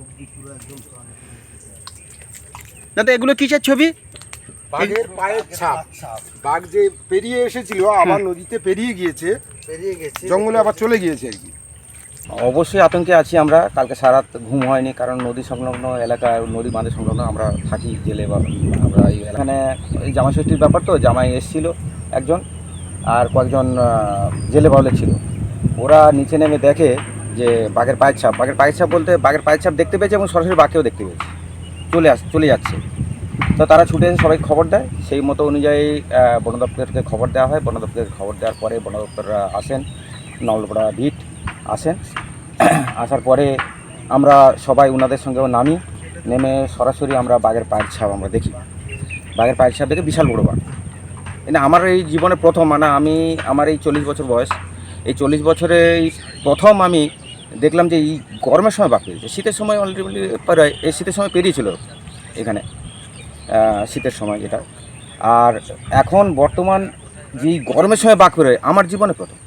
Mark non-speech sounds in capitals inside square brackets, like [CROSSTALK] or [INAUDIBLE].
অবধি পুরো একদম দাদা এগুলো কিসের ছবি? বাঘের পায়ের ছাপ। বাঘ যে পেরিয়ে এসেছিল আবার নদীতে পেরিয়ে গিয়েছে। পেরিয়ে গেছে। জঙ্গলে আবার চলে গিয়েছে আর কি। অবশ্যই আতঙ্কে আছি আমরা। কালকে সারা ঘুম হয়নি কারণ নদী সংলগ্ন এলাকায় নদী বাঁধে সংলগ্ন আমরা থাকি জেলে বা আমরা এই এখানে এই জামাই ষষ্ঠীর ব্যাপার তো জামাই এসেছিল একজন আর কয়েকজন জেলে বাউলে ছিল। ওরা নিচে নেমে দেখে যে বাঘের পায়ের ছাপ, বাঘের পায়ের ছাপ বলতে বাঘের পায়ের ছাপ দেখতে পেয়েছে এবং সরাসরি বাঘকেও দেখতে পেয়েছে। চলে আস, চলে যাচ্ছে। তো তারা ছুটে এসে সবাই খবর দেয়। সেই মতো অনুযায়ী বন দপ্তরকে খবর দেওয়া হয়। বন দপ্তরকে খবর দেওয়ার পরে বন দপ্তররা আসেন, নলপড়া ভিট আসেন। [CLEARS THROAT] আসার পরে আমরা সবাই ওনাদের সঙ্গেও নামি। নেমে সরাসরি আমরা বাঘের পায়ের ছাপ আমরা দেখি। বাঘের পায়ের ছাপ দেখে বিশাল বড় বাঘ। এটা আমার এই জীবনে প্রথম মানে আমি, আমার এই চল্লিশ বছর বয়স। এই চল্লিশ বছরে প্রথম আমি দেখলাম যে এই গরমের সময় বাক পেয়েছে শীতের সময় অলরেডি প্রায়, এই শীতের সময় পেরিয়েছিল এখানে শীতের সময় যেটা। আর এখন বর্তমান যে গরমের সময় বাক বেরোয় আমার জীবনে প্রথম।